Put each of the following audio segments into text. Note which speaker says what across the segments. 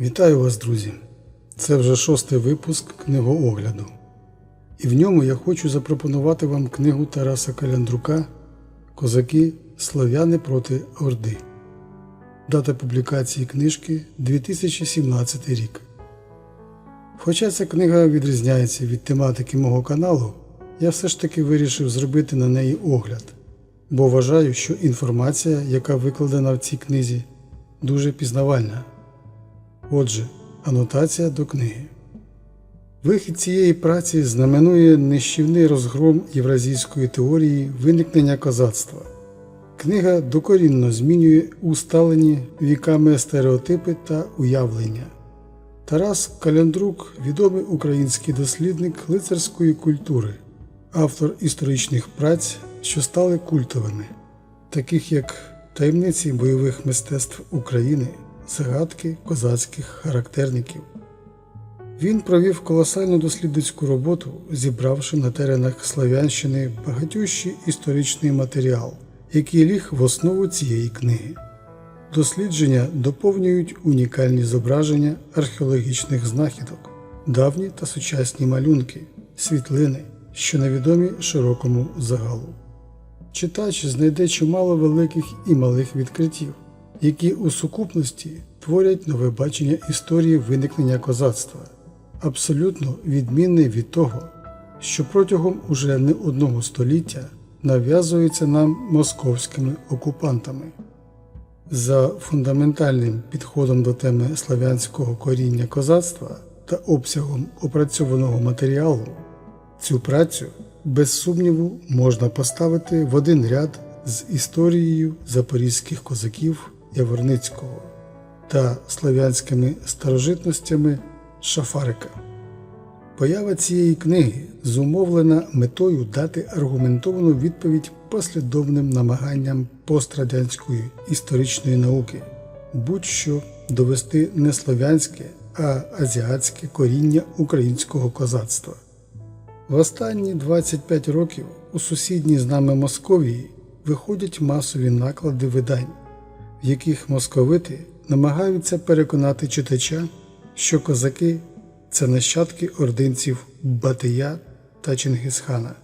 Speaker 1: Вітаю вас, друзі! Це вже шостий випуск книгоогляду. І в ньому я хочу запропонувати вам книгу Тараса Каляндрука Козаки Слов'яни проти Орди. Дата публікації книжки 2017 рік. Хоча ця книга відрізняється від тематики мого каналу, я все ж таки вирішив зробити на неї огляд, бо вважаю, що інформація, яка викладена в цій книзі, дуже пізнавальна. Отже, анотація до книги. Вихід цієї праці знаменує нищівний розгром євразійської теорії виникнення козацтва. Книга докорінно змінює усталені віками стереотипи та уявлення. Тарас Каляндрук відомий український дослідник лицарської культури, автор історичних праць, що стали культовими, таких як Таємниці бойових мистецтв України, загадки козацьких характерників. Він провів колосальну дослідницьку роботу, зібравши на теренах Слов'янщини багатющий історичний матеріал, який ліг в основу цієї книги. Дослідження доповнюють унікальні зображення археологічних знахідок, давні та сучасні малюнки, світлини, що невідомі широкому загалу. Читач знайде чимало великих і малих відкриттів, які у сукупності творять нове бачення історії виникнення козацтва, абсолютно відмінне від того, що протягом уже не одного століття нав'язується нам московськими окупантами. За фундаментальним підходом до теми славянського коріння козацтва та обсягом опрацьованого матеріалу, цю працю без сумніву можна поставити в один ряд з історією запорізьких козаків Яворницького та славянськими старожитностями Шафарика. Поява цієї книги зумовлена метою дати аргументовану відповідь послідовним намаганням пострадянської історичної науки, будь-що довести не слов'янське, а азіатське коріння українського козацтва. В останні 25 років у сусідній з нами Московії виходять масові наклади видань, в яких московити намагаються переконати читача, що козаки це нащадки ординців Батия та Чингисхана.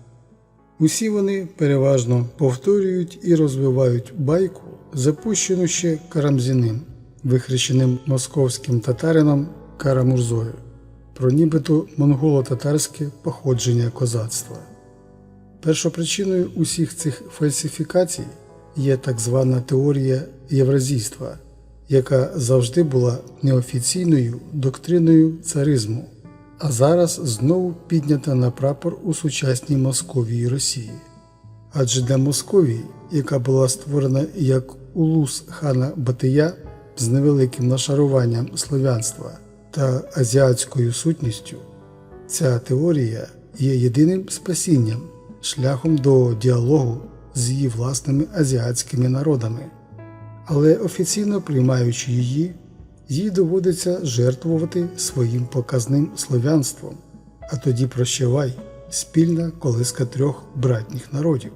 Speaker 1: Усі вони переважно повторюють і розвивають байку, запущену ще Карамзіним, вихрещеним московським татарином Карамурзою, про нібито монголо-татарське походження козацтва. Першопричиною усіх цих фальсифікацій є так звана теорія євразійства, яка завжди була неофіційною доктриною царизму, а зараз знову піднята на прапор у сучасній Московії Росії. Адже для Московії, яка була створена як улус хана Батия з невеликим нашаруванням слов'янства та азіатською сутністю, ця теорія є єдиним спасінням, шляхом до діалогу з її власними азіатськими народами. Але офіційно приймаючи її, їй доводиться жертвувати своїм показним слов'янством, а тоді прощавай спільна колиска трьох братніх народів.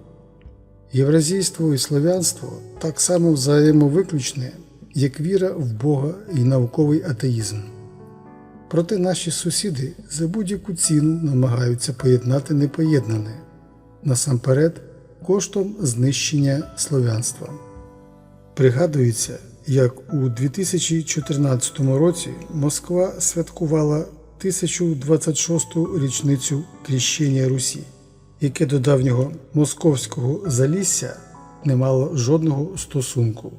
Speaker 1: Євразійство і слов'янство так само взаємовиключне, як віра в Бога і науковий атеїзм. Проте наші сусіди за будь-яку ціну намагаються поєднати непоєднане, насамперед коштом знищення слов'янства. Пригадується, як у 2014 році Москва святкувала 1026-ту річницю кріщення Русі, яке до давнього московського залісся не мало жодного стосунку.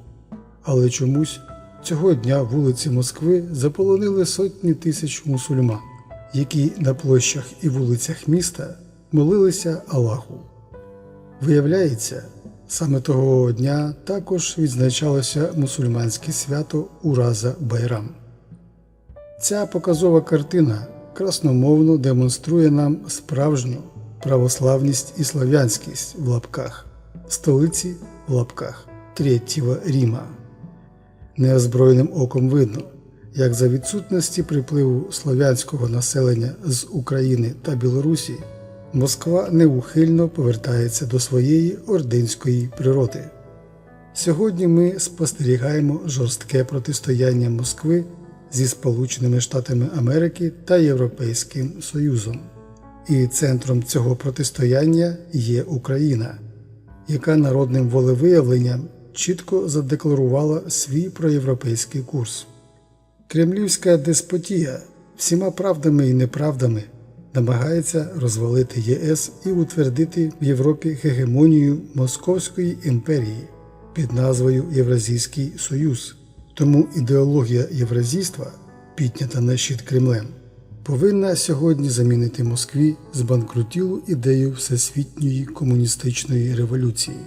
Speaker 1: Але чомусь цього дня вулиці Москви заполонили сотні тисяч мусульман, які на площах і вулицях міста молилися Аллаху. Виявляється, Саме того дня також відзначалося мусульманське свято Ураза Байрам. Ця показова картина красномовно демонструє нам справжню православність і слав'янськість в лапках, столиці в лапках Третього Ріма. Неозброєним оком видно, як за відсутності припливу слов'янського населення з України та Білорусі. Москва неухильно повертається до своєї ординської природи. Сьогодні ми спостерігаємо жорстке протистояння Москви зі Сполученими Штатами Америки та Європейським Союзом. І центром цього протистояння є Україна, яка народним волевиявленням чітко задекларувала свій проєвропейський курс. Кремлівська деспотія всіма правдами і неправдами намагається розвалити ЄС і утвердити в Європі гегемонію Московської імперії під назвою Євразійський Союз. Тому ідеологія євразійства, піднята на щит Кремлем, повинна сьогодні замінити Москві збанкрутілу ідею всесвітньої комуністичної революції.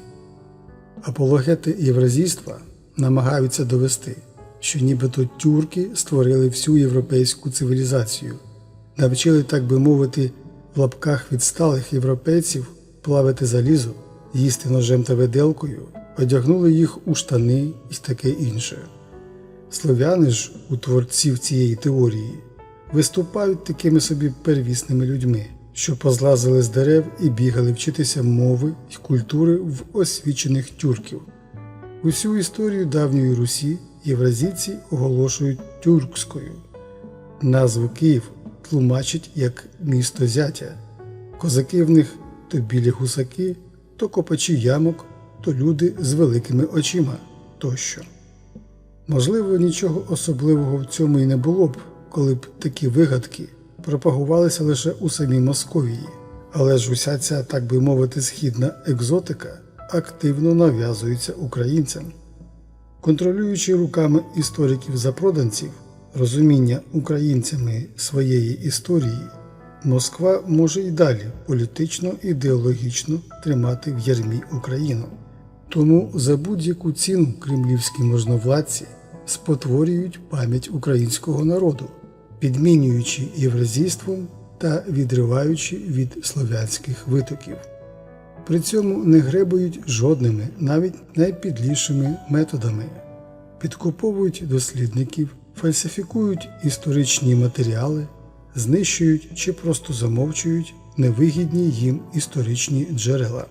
Speaker 1: Апологети євразійства намагаються довести, що нібито тюрки створили всю європейську цивілізацію, навчили, так би мовити, в лапках відсталих європейців плавити залізо, їсти ножем та виделкою, одягнули їх у штани і таке інше. Слов'яни ж у творців цієї теорії виступають такими собі первісними людьми, що позлазили з дерев і бігали вчитися мови й культури в освічених тюрків. Усю історію давньої Русі євразійці оголошують тюркською. Назву Київ тлумачить як місто зятя. Козаки в них то білі гусаки, то копачі ямок, то люди з великими очима тощо. Можливо, нічого особливого в цьому і не було б, коли б такі вигадки пропагувалися лише у самій Московії, але ж уся ця, так би мовити, східна екзотика активно нав'язується українцям. Контролюючи руками істориків-запроданців розуміння українцями своєї історії, Москва може й далі політично ідеологічно тримати в ярмі Україну. Тому за будь-яку ціну кремлівські можновладці спотворюють пам'ять українського народу, підмінюючи євразійством та відриваючи від слов'янських витоків. При цьому не гребують жодними, навіть найпідлішими методами, підкуповують дослідників, фальсифікують історичні матеріали, знищують чи просто замовчують невигідні їм історичні джерела.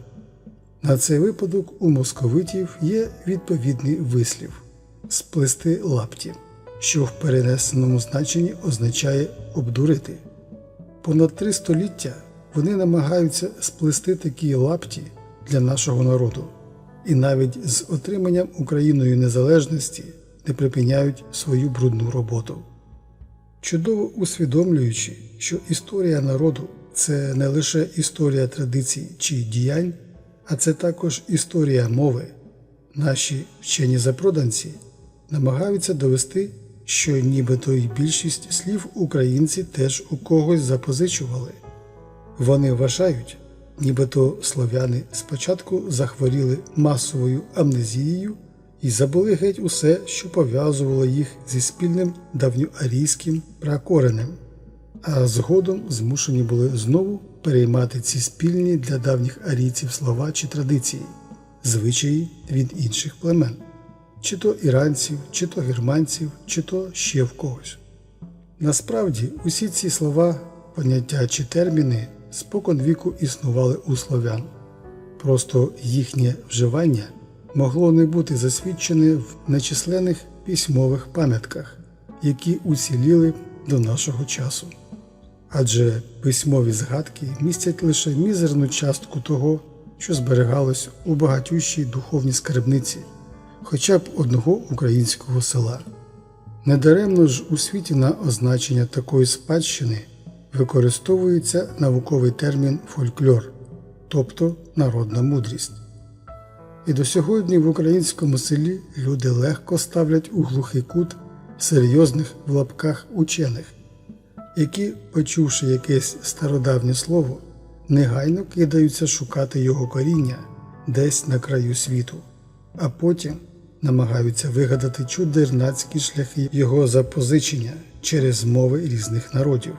Speaker 1: На цей випадок у московитів є відповідний вислів сплести лапті, що в перенесеному значенні означає обдурити. Понад три століття вони намагаються сплести такі лапті для нашого народу, і навіть з отриманням Україною незалежності не припиняють свою брудну роботу. Чудово усвідомлюючи, що історія народу це не лише історія традицій чи діянь, а це також історія мови. Наші вчені запроданці намагаються довести, що нібито й більшість слів українці теж у когось запозичували. Вони вважають, нібито слов'яни спочатку захворіли масовою амнезією і забули геть усе, що пов'язувало їх зі спільним давньоарійським пракоренем, а згодом змушені були знову переймати ці спільні для давніх арійців слова чи традиції, звичаї від інших племен, чи то іранців, чи то германців, чи то ще в когось. Насправді, усі ці слова, поняття чи терміни спокон віку існували у слов'ян, просто їхнє вживання могло не бути засвідчене в нечисленних письмових пам'ятках, які уціліли до нашого часу. Адже письмові згадки містять лише мізерну частку того, що зберігалось у багатющій духовній скарбниці, хоча б одного українського села. Недаремно ж у світі на означення такої спадщини використовується науковий термін фольклор, тобто народна мудрість. І до сьогодні в українському селі люди легко ставлять у глухий кут серйозних в лапках учених, які, почувши якесь стародавнє слово, негайно кидаються шукати його коріння десь на краю світу, а потім намагаються вигадати чудернацькі шляхи його запозичення через мови різних народів.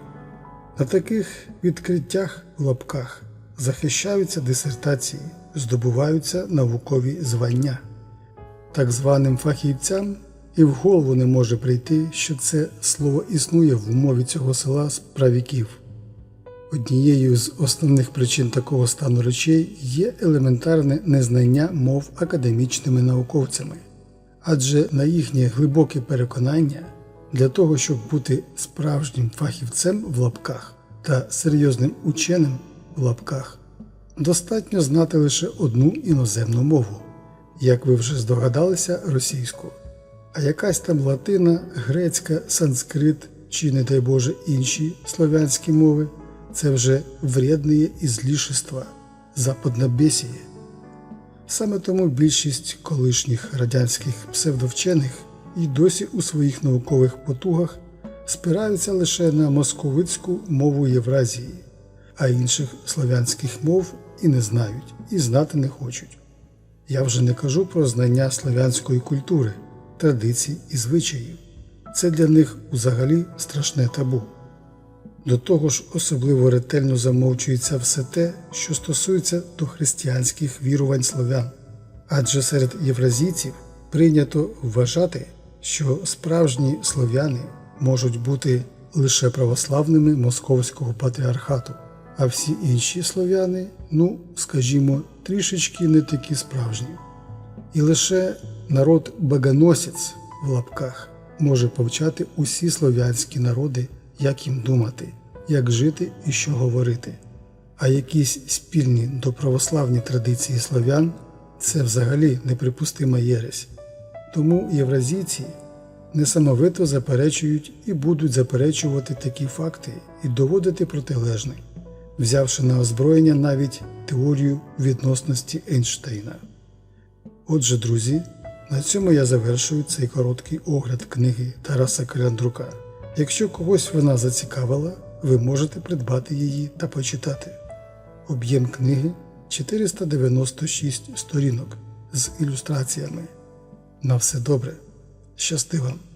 Speaker 1: На таких відкриттях в лапках захищаються дисертації, здобуваються наукові звання. Так званим фахівцям і в голову не може прийти, що це слово існує в мові цього села з правіків. Однією з основних причин такого стану речей є елементарне незнання мов академічними науковцями, адже на їхнє глибоке переконання Для того, щоб бути справжнім фахівцем в лапках та серйозним ученим в лапках, достатньо знати лише одну іноземну мову, як ви вже здогадалися, російську. А якась там латина, грецька, санскрит чи, не дай Боже, інші слов'янські мови це вже вредне ізлішества, западнобесіє. Саме тому більшість колишніх радянських псевдовчених і досі у своїх наукових потугах спираються лише на московицьку мову Євразії, а інших слов'янських мов і не знають, і знати не хочуть. Я вже не кажу про знання слов'янської культури, традицій і звичаїв. Це для них взагалі страшне табу. До того ж, особливо ретельно замовчується все те, що стосується до християнських вірувань слов'ян. Адже серед євразійців прийнято вважати, що справжні слов'яни можуть бути лише православними московського патріархату, а всі інші слов'яни, ну, скажімо, трішечки не такі справжні. І лише народ баганосець в лапках може повчати усі слов'янські народи, як їм думати, як жити і що говорити. А якісь спільні доправославні традиції слов'ян це взагалі неприпустима єресь. Тому євразійці несамовито заперечують і будуть заперечувати такі факти і доводити протилежне, взявши на озброєння навіть теорію відносності Ейнштейна. Отже, друзі, на цьому я завершую цей короткий огляд книги Тараса Каляндрука. Якщо когось вона зацікавила, ви можете придбати її та почитати. Об'єм книги 496 сторінок з ілюстраціями. На все добре. Щасти вам!